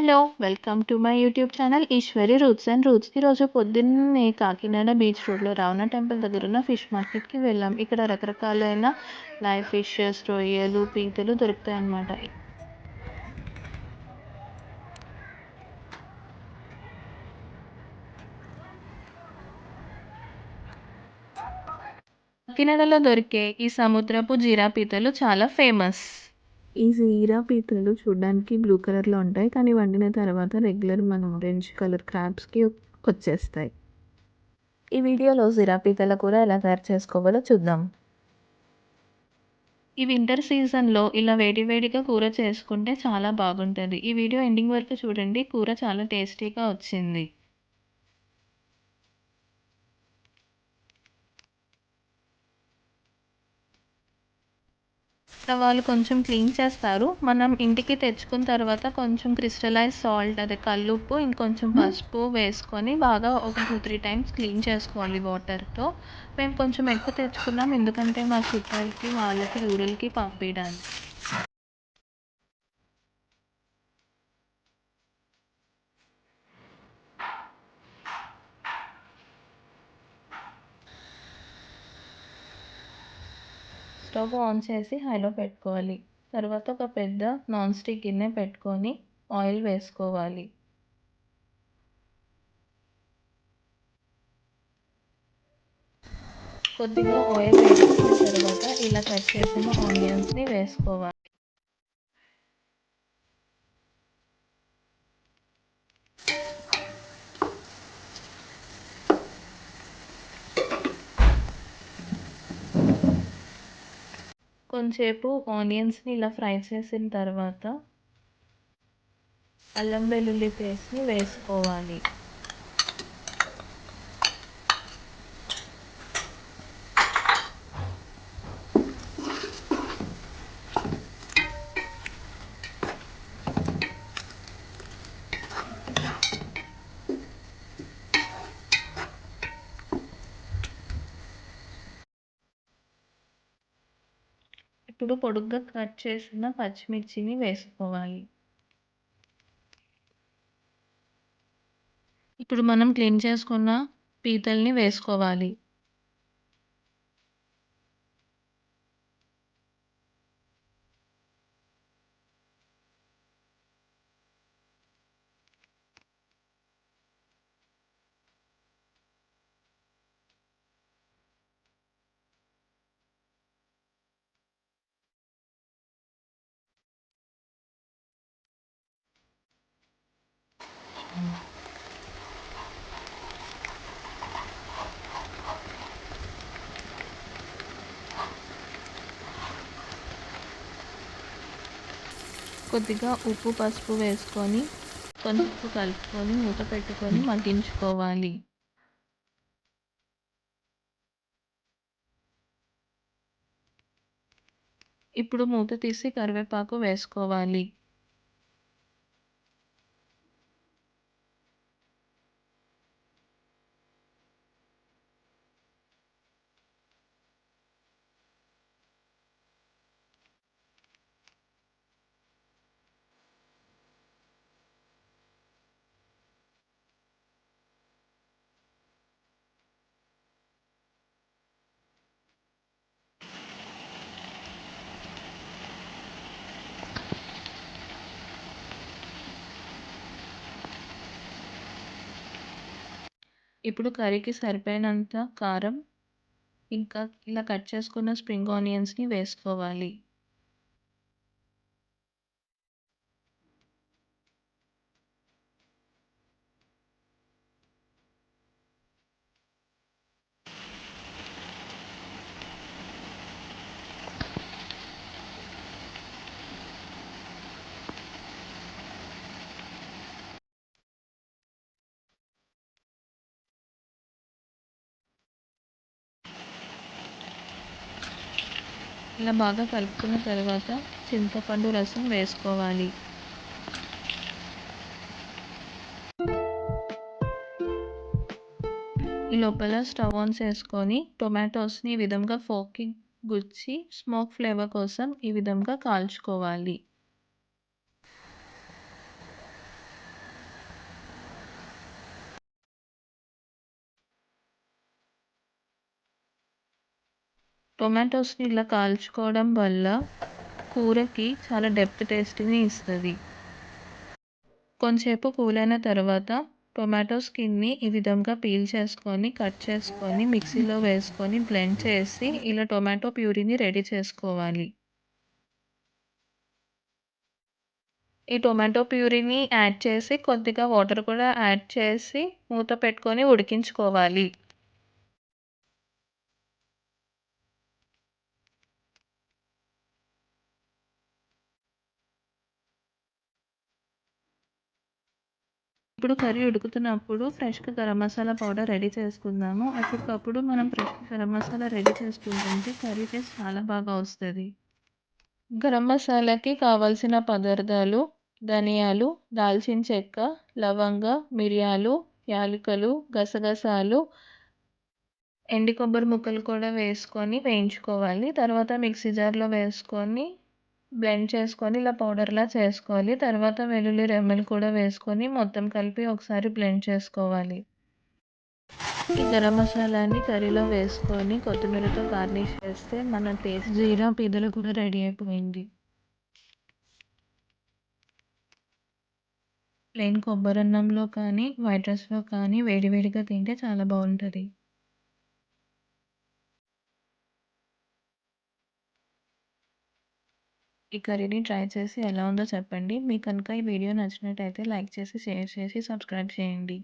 Hello! Welcome to my YouTube channel Eshwari roots and roots. ఈరోజు పొద్దున్నే Kakinada beach రోడ్‌లో Ravana temple దగ్గర ఉన్న ఫిష్ మార్కెట్‌కి వెళ్ళాం. ఇక్కడ రకరకాలైన లైవ్ ఫిషెస్, రొయ్యలు, పీతలు దొరుకుతాయన్నమాట. కాకినాడలో దొరికే ఈ సముద్రపు జీరా పీతలు చాలా ఫేమస్. ఈ జీరా పీతలు చూడడానికి బ్లూ కలర్‌లో ఉంటాయి. కానీ వండిన తర్వాత రెగ్యులర్ మన ఆరెంజ్ కలర్ క్రాబ్స్‌కి వచ్చేస్తాయి. ఈ వీడియోలో జీరా పీతల కూర ఎలా తయారు చేసుకోవాలో చూద్దాం. ఈ వింటర్ సీజన్‌లో ఇలా వేడి వేడిగా కూర చేసుకుంటే చాలా బాగుంటుంది ఈ వీడియో ఎండింగ్ వరకు చూడండి. కూర చాలా టేస్టీగా వచ్చింది. వాళ్ళు కొంచెం క్లీన్ చేస్తారు. మనం ఇంటికి తెచ్చుకున్న తర్వాత కొంచెం క్రిస్టలైజ్ సాల్ట్ అదే కల్లుప్పు, ఇంకొంచెం పసుపు వేసుకొని బాగా ఒక 2, 3 టైమ్స్ క్లీన్ చేసుకోవాలి వాటర్‌తో. మేము కొంచెం ఎక్కువ తెచ్చుకున్నాం. ఎందుకంటే మా చుట్టాలకి, వాళ్ళకి, ఊరలకి పంపియడానికి. స్టవ్ ఆన్ చేసి హైలో పెట్టుకోవాలి. తర్వాత ఒక పెద్ద నాన్ స్టిక్ గిన్నె పెట్టుకొని ఆయిల్ వేసుకోవాలి. కొద్దిగా ఆయిల్ వేసుకున్న తర్వాత ఇలా కట్ చేసిన ఆనియన్స్‌ని వేసుకోవాలి. కొంచెంసేపు ఆనియన్స్‌ని ఇలా ఫ్రై చేసిన తర్వాత అల్లం వెల్లుల్లి పేస్ట్‌ని వేసుకోవాలి. ఇప్పుడు పొడుగ్గా కట్ చేసిన పచ్చిమిర్చిని వేసుకోవాలి. ఇప్పుడు మనం క్లీన్ చేసుకున్న పీతల్ని వేసుకోవాలి. కొద్దిగా ఉప్పు, పసుపు వేసుకొని కొంచెం కలుపుకొని మూత పెట్టుకొని మగ్గించుకోవాలి. ఇప్పుడు మూత తీసి కరివేపాకు వేసుకోవాలి. ఇప్పుడు కర్రీకి సరిపోయినంత కారం, ఇంకా ఇలా కట్ చేసుకున్న స్ప్రింగ్ ఆనియన్స్‌ని వేసుకోవాలి. ఇలా బాగా కలుపుకున్న తర్వాత చింతపండు రసం వేసుకోవాలి. ఈ లోపల స్టవ్ ఆన్ చేసుకొని టొమాటోస్‌ని ఈ విధంగా ఫోక్కి గుచ్చి స్మోక్ ఫ్లేవర్ కోసం ఈ విధంగా కాల్చుకోవాలి. టొమాటోస్‌ని ఇలా కాల్చుకోవడం వల్ల కూరకి చాలా డెప్త్ టేస్ట్‌ని ఇస్తుంది కొంచెంసేపు కూలైన తర్వాత టొమాటో స్కిన్‌ని ఈ విధంగా పీల్ చేసుకొని, కట్ చేసుకొని, మిక్సీలో వేసుకొని, బ్లెండ్ చేసి ఇలా టొమాటో ప్యూరీని రెడీ చేసుకోవాలి. ఈ టొమాటో ప్యూరీని యాడ్ చేసి కొద్దిగా వాటర్ కూడా యాడ్ చేసి మూత పెట్టుకొని ఉడికించుకోవాలి. ఇప్పుడు కర్రీ ఉడుకుతున్నప్పుడు ఫ్రెష్‌గా గరం మసాలా పౌడర్ రెడీ చేసుకుందాము. అప్పటికప్పుడు మనం ఫ్రెష్‌గా గరం మసాలా రెడీ చేసుకుంటుంటే కర్రీ టేస్ట్ చాలా బాగా వస్తుంది గరం మసాలాకి కావాల్సిన పదార్థాలు ధనియాలు, దాల్చిన చెక్క, లవంగ, మిరియాలు, యాలకులు, గసగసాలు, ఎండి కొబ్బరి ముక్కలు కూడా వేసుకొని వేయించుకోవాలి. తర్వాత మిక్సీ జార్‌లో వేసుకొని బ్లెండ్ చేసుకొని ఇలా పౌడర్‌లా చేసుకోవాలి. తర్వాత వెల్లుల్లి రెమ్మలు కూడా వేసుకొని మొత్తం కలిపి ఒకసారి బ్లెండ్ చేసుకోవాలి. ఈ గరం మసాలాని కర్రీలో వేసుకొని కొత్తిమీరతో గార్నిష్ చేస్తే మన టేస్ట్ జీరా పీదలు కూడా రెడీ అయిపోయింది. ప్లెయిన్ కొబ్బరన్నంలో కానీ, వైట్ రైస్‌లో కానీ వేడివేడిగా తింటే చాలా బాగుంటుంది ఈ కర్రీని ట్రై చేసి ఎలా ఉందో చెప్పండి. మీకు కనుక ఈ వీడియో నచ్చినట్టయితే లైక్ చేసి, షేర్ చేసి, సబ్స్క్రైబ్ చేయండి.